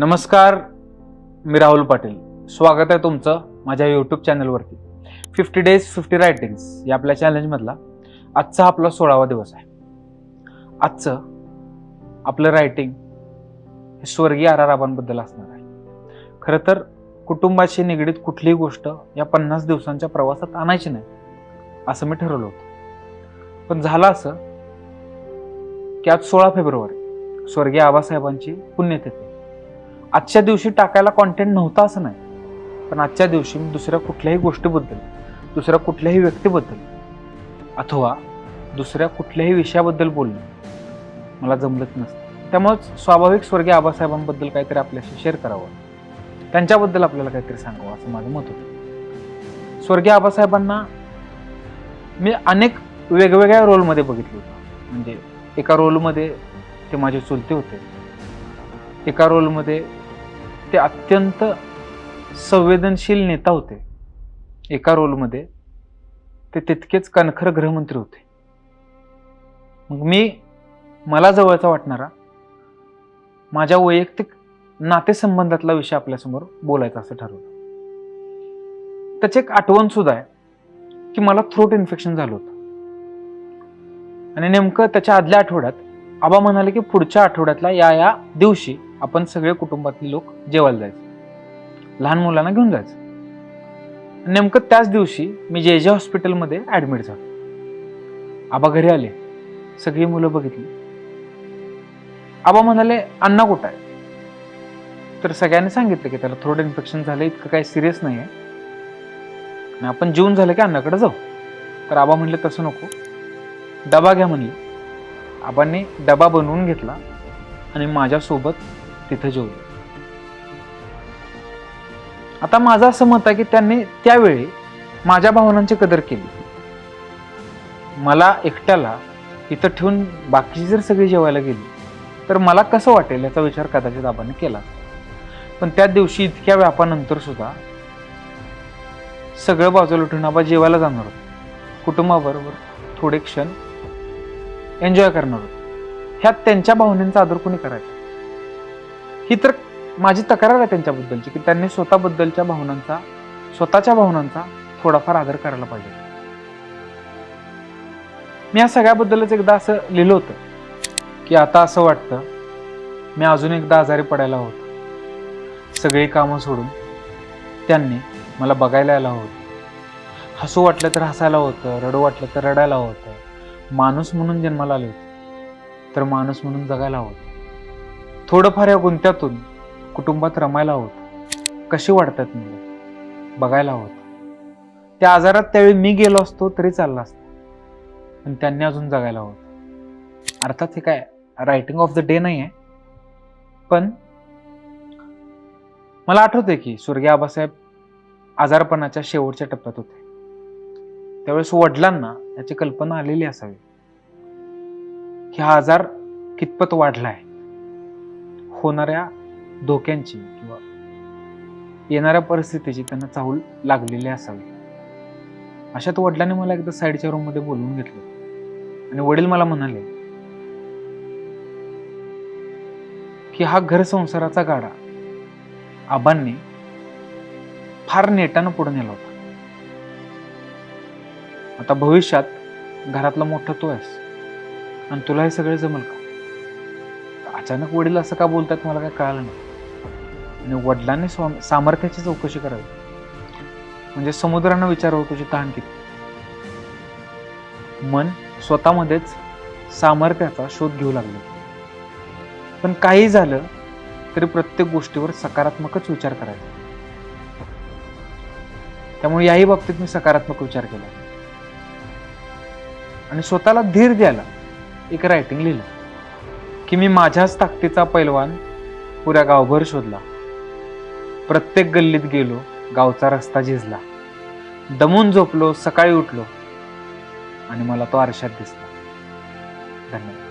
नमस्कार मी राहुल पाटील. स्वागत आहे तुमचं माझ्या यूट्यूब चॅनलवरती फिफ्टी डेज फिफ्टी रायटिंग्स या आपल्या चॅलेंजमधला आजचा आपला सोळावा दिवस आहे. आजचं आपलं रायटिंग हे स्वर्गीय आराराबांबद्दल असणार आहे. खरं तर कुटुंबाशी निगडीत कुठलीही गोष्ट या पन्नास दिवसांच्या प्रवासात आणायची नाही असं मी ठरवलं होतं. पण झालं असं की आज सोळा फेब्रुवारी स्वर्गीय आबासाहेबांची पुण्यतिथी आजच्या दिवशी टाकायला कॉन्टेंट नव्हता असं नाही. पण आजच्या दिवशी मी दुसऱ्या कुठल्याही गोष्टीबद्दल दुसऱ्या कुठल्याही व्यक्तीबद्दल अथवा दुसऱ्या कुठल्याही विषयाबद्दल बोलणं मला जमलंच नसतं. त्यामुळेच स्वाभाविक स्वर्गीय आबासाहेबांबद्दल काहीतरी आपल्याशी शेअर करावं. त्यांच्याबद्दल आपल्याला काहीतरी सांगावं असं माझं मत होतं. स्वर्गीय आबासाहेबांना मी अनेक वेगवेगळ्या रोलमध्ये बघितलं होतं. म्हणजे एका रोलमध्ये ते माझे चुलते होते. एका रोलमध्ये ते अत्यंत संवेदनशील नेता होते. एका रोलमध्ये ते तितकेच कणखर गृहमंत्री होते. मग मी मला जवळचा वाटणारा माझ्या वैयक्तिक नातेसंबंधातला विषय आपल्यासमोर बोलायचा असं ठरवलं. त्याची एक आठवण सुद्धा आहे की मला थ्रोट इन्फेक्शन झालं होतं. आणि नेमकं त्याच्या आदल्या आठवड्यात आबा म्हणाले की पुढच्या आठवड्यातला या या दिवशी आपण सगळे कुटुंबातले लोक जेवायला जायचं. लहान मुलांना घेऊन जायचं. नेमकं त्याच दिवशी मी जे जे हॉस्पिटलमध्ये ॲडमिट झालो. आबा घरी आले. सगळी मुलं बघितली. आबा म्हणाले अण्णा कुठं आहे? तर सगळ्यांनी सांगितलं की त्याला थोडं इन्फेक्शन झालं इतकं काही सिरियस नाही आहे आणि आपण जेवून झालं की अण्णाकडे जाऊ. तर आबा म्हणले तसं नको. डबा घ्या म्हणले. आबांनी डबा बनवून घेतला आणि माझ्यासोबत तिथं जेवले. आता माझं असं मत आहे की त्यांनी त्यावेळी माझ्या भावनांची कदर केली. मला एकट्याला इथं ठेवून बाकीची जर सगळी जेवायला गेली तर मला कसं वाटेल याचा विचार कदाचित आबांनी केला. पण त्या दिवशी इतक्या व्यापानंतर सुद्धा सगळं बाजूला ठेवून आबा जेवायला जाणार होतो. कुटुंबाबरोबर थोडे क्षण एन्जॉय करणार होतो. ह्यात त्यांच्या भावनेचा आदर कोणी करायचा? ही तर माझी तक्रार आहे त्यांच्याबद्दलची की त्यांनी स्वतःबद्दलच्या भावनांचा स्वतःच्या भावनांचा थोडाफार आदर करायला पाहिजे. मी या सगळ्याबद्दलच एकदा असं लिहिलं होतं की आता असं वाटतं मी अजून एकदा आजारी पडायला होतं. सगळी कामं सोडून त्यांनी मला बघायला यायला होतं. हसू वाटलं तर हसायला होतं रडू वाटलं तर रडायला होतं. माणूस म्हणून जन्माला आले होते. तर माणूस म्हणून जगायला हवं थोडंफार या गुंत्यातून कुटुंबात रमायला होतं. कशी वाटतात मुलं? बघायला होतं. त्या आजारात त्यावेळी मी गेलो असतो तरी चालला असतं. पण त्यांनी अजून जगायला होतं. अर्थात हे काय रायटिंग ऑफ द डे नाही आहे पण मला आठवते की स्वर्गीय आबासाहेब आजारपणाच्या शेवटच्या टप्प्यात होते. त्यावेळेस वडिलांना याची कल्पना आलेली असावी. की हा आजार कितपत वाढला आहे होणाऱ्या धोक्यांची किंवा येणाऱ्या परिस्थितीची त्यांना चाहूल लागलेली असावी. अशात वडिलांनी मला एकदा साईडच्या रूममध्ये बोलवून घेतलं. आणि वडील मला म्हणाले की हा घर संसाराचा गाडा आबांनी फार नेटानं पुढे नेला होता. आता भविष्यात घरातला मोठा तू आहेस. आणि तुला हे सगळे जमल का? अचानक वडील असं का बोलतात मला काय कळालं नाही. आणि वडिलांनी स्वाम- सामर्थ्याची चौकशी करावी. म्हणजे समुद्रानं विचारावं हो तुझी तहान किती? मन स्वतःमध्येच सामर्थ्याचा शोध घेऊ लागलं. पण काही झालं तरी प्रत्येक गोष्टीवर सकारात्मकच विचार करायचा. त्यामुळे याही बाबतीत मी सकारात्मक विचार केला. आणि स्वतःला धीर द्यायला एक रायटिंग लिहिलं. की मी माझ्याच ताकदीचा पैलवान पुऱ्या गावभर शोधला. प्रत्येक गल्लीत गेलो गावचा रस्ता झिजला. दमून झोपलो सकाळी उठलो. आणि मला तो आरशात दिसला. धन्यवाद.